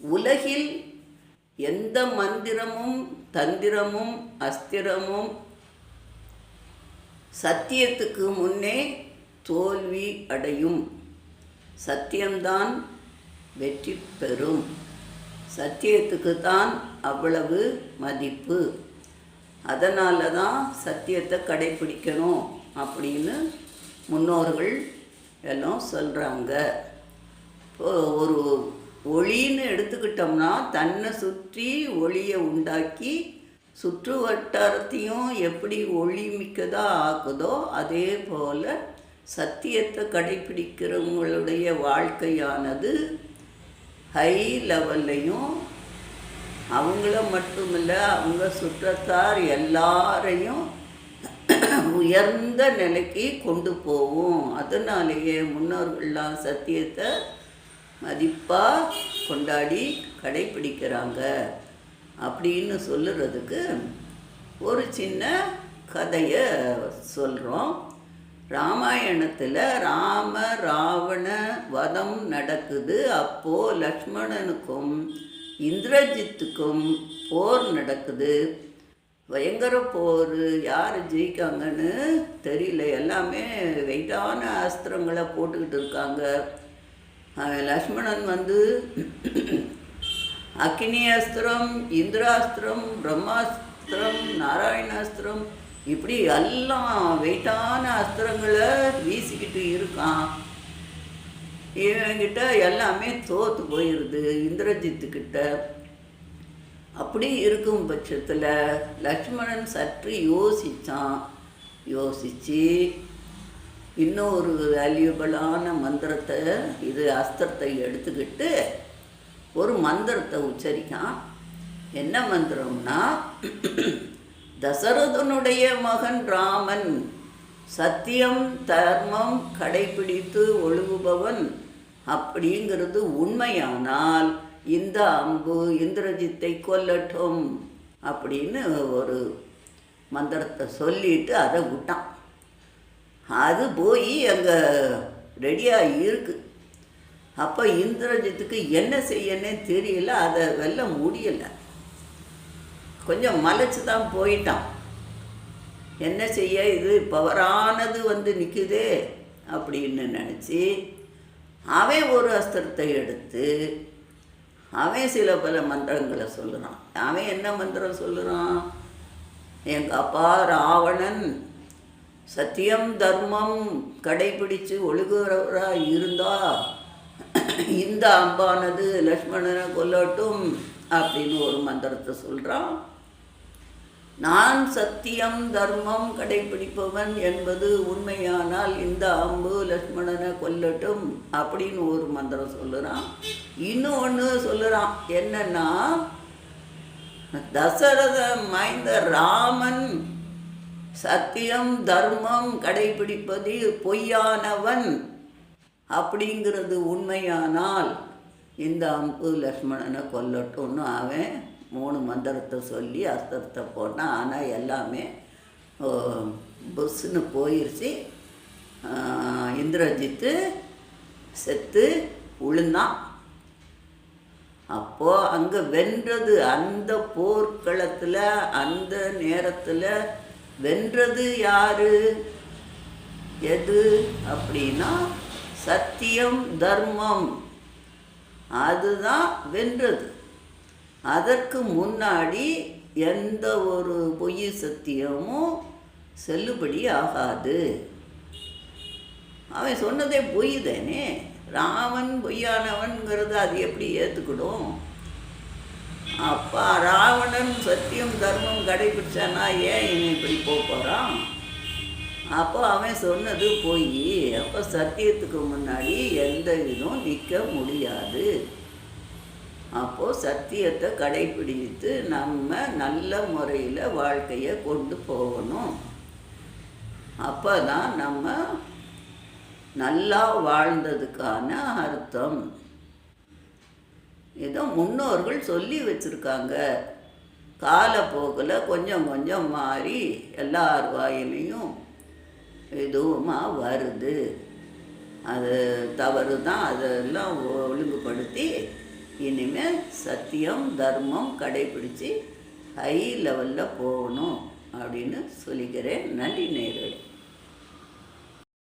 உலகில் எந்த மந்திரமும் தந்திரமும் அஸ்திரமும் சத்தியத்துக்கு முன்னே தோல்வி அடையும். சத்தியம்தான் வெற்றி பெறும். சத்தியத்துக்கு தான் அவ்வளவு மதிப்பு. அதனால தான் சத்தியத்தை கடைப்பிடிக்கணும் அப்படின்னு முன்னோர்கள் எல்லாம் சொல்கிறாங்க இப்போ ஒரு ஒளின்னு எடுத்துக்கிட்டோம்னா தன்னை சுற்றி ஒளியை உண்டாக்கி சுற்று வட்டாரத்தையும் எப்படி ஒளி மிக்கதாக ஆக்குதோ அதே போல் சத்தியத்தை கடைப்பிடிக்கிறவங்களுடைய வாழ்க்கையானது ஹை லெவல்லையும் அவங்கள மட்டுமில்ல அவங்க சுற்றத்தார் எல்லாரையும் உயர்ந்த நிலைக்கு கொண்டு போகும். அதனாலேயே முன்னோர்கள்லாம் சத்தியத்தை மதிப்பாக கொண்டாடி கடைப்பிடிக்கிறாங்க அப்படின்னு சொல்லுறதுக்கு ஒரு சின்ன கதையை சொல்கிறோம் ராமாயணத்தில் ராம ராவண வதம் நடக்குது. அப்போது லக்ஷ்மணனுக்கும் இந்திரஜித்துக்கும் போர் நடக்குது. பயங்கர போர். யார் ஜெயிக்காங்கன்னு தெரியல. எல்லாமே வெயிட்டான அஸ்திரங்களை போட்டுக்கிட்டு இருக்காங்க. அவன் லக்ஷ்மணன் வந்து அக்னி அஸ்திரம் இந்திராஸ்திரம் பிரம்மாஸ்திரம் நாராயணாஸ்திரம் இப்படி எல்லாம் வெயிட்டான அஸ்திரங்களை வீசிக்கிட்டு இருக்கான். இவங்கிட்ட எல்லாமே தோத்து போயிடுது இந்திரஜித்துக்கிட்ட. அப்படி இருக்கும் பட்சத்தில் லக்ஷ்மணன் சற்று யோசித்தான் யோசித்து இன்னொரு வேல்யூபிளான மந்திரத்தை இது அஸ்திரத்தை எடுத்துக்கிட்டு ஒரு மந்திரத்தை உச்சரிக்கான். என்ன மந்திரம்னா தசரதனுடைய மகன் ராமன் சத்தியம் தர்மம் கடைபிடித்து ஒழுகுபவன் அப்படிங்கிறது உண்மையானால் இந்த அம்பு இந்திரஜித்தை கொல்லட்டும் அப்படின்னு ஒரு மந்திரத்தை சொல்லிட்டு அதை விட்டான். அது போய் அங்கே ரெடியாக இருக்கு அப்போ இந்திரஜித்துக்கு என்ன செய்யன்னே தெரியல அதை வெல்ல முடியலை. கொஞ்சம் மலைச்சு தான் போயிட்டான். என்ன செய்ய இது பவரானது வந்து நிற்குதே அப்படின்னு நினச்சி அவன் ஒரு அஸ்திரத்தை எடுத்து அவன் சில பல மந்திரங்களை சொல்லுறான். அவன் என்ன மந்திரம் சொல்லுறான்? எங்கள் அப்பா ராவணன் சத்தியம் தர்மம் கடைபிடித்து ஒழுகுறவராக இருந்தா இந்த அம்பானது லக்ஷ்மணனை கொல்லட்டும் அப்படின்னு ஒரு மந்திரத்தை சொல்கிறான் நான் சத்தியம் தர்மம் கடைபிடிப்பவன் என்பது உண்மையானால் இந்த அம்பு லக்ஷ்மணனை கொல்லட்டும் அப்படின்னு ஒரு மந்திரம் சொல்லுறான். இன்னொன்று சொல்லுறான் என்னன்னா தசரத மைந்த ராமன் சத்தியம் தர்மம் கடைபிடிப்பது பொய்யானவன். அப்படிங்கிறது உண்மையானால் இந்த அம்பு லக்ஷ்மணனை கொல்லட்டும்னு அவன் மூணு மந்திரத்தை சொல்லி அஸ்திரத்தை போட்டான். ஆனால் எல்லாமே புஷ்ஷுன்னு போயிடுச்சு இந்திரஜித்து செத்து விழுந்தான் அப்போது அங்கே வென்றது அந்த போர்க்களத்தில் அந்த நேரத்தில் வென்றது யாரு? எது? அப்படின்னா சத்தியம் தர்மம். அதுதான் வென்றது. அதற்கு முன்னாடி எந்த ஒரு பொய் சத்தியமும் செல்லுபடி ஆகாது. அவன் சொன்னதே பொய் தானே? ராமன் பொய்யானவன்கிறது அது எப்படி ஏற்றுக்கிடும் அப்பா ராவணன் சத்தியம் தர்மம் கடைபிடிச்சானா ஏன் இவன் இப்படி போக போகிறான் அப்போ அவன் சொன்னது போய் அப்போ சத்தியத்துக்கு முன்னாடி எந்த இதுவும் நிற்க முடியாது. அப்போது சத்தியத்தை கடைப்பிடித்து நம்ம நல்ல முறையில் வாழ்க்கையை கொண்டு போகணும். அப்போ தான் நம்ம நல்லா வாழ்ந்ததுக்கான அர்த்தம். ஏதோ முன்னோர்கள் சொல்லி வச்சுருக்காங்க. காலப்போக்கில் கொஞ்சம் கொஞ்சம் மாறி எல்லார் வாயிலையும் இதுவுமாக வருது. அது தவறு தான். அதெல்லாம் ஒழுங்குபடுத்தி இனிமேல் சத்தியம் தர்மம் கடைபிடித்து ஹை லெவலில் போகணும் அப்படின்னு சொல்லிக்கிறேன். நன்றி நேர்களே.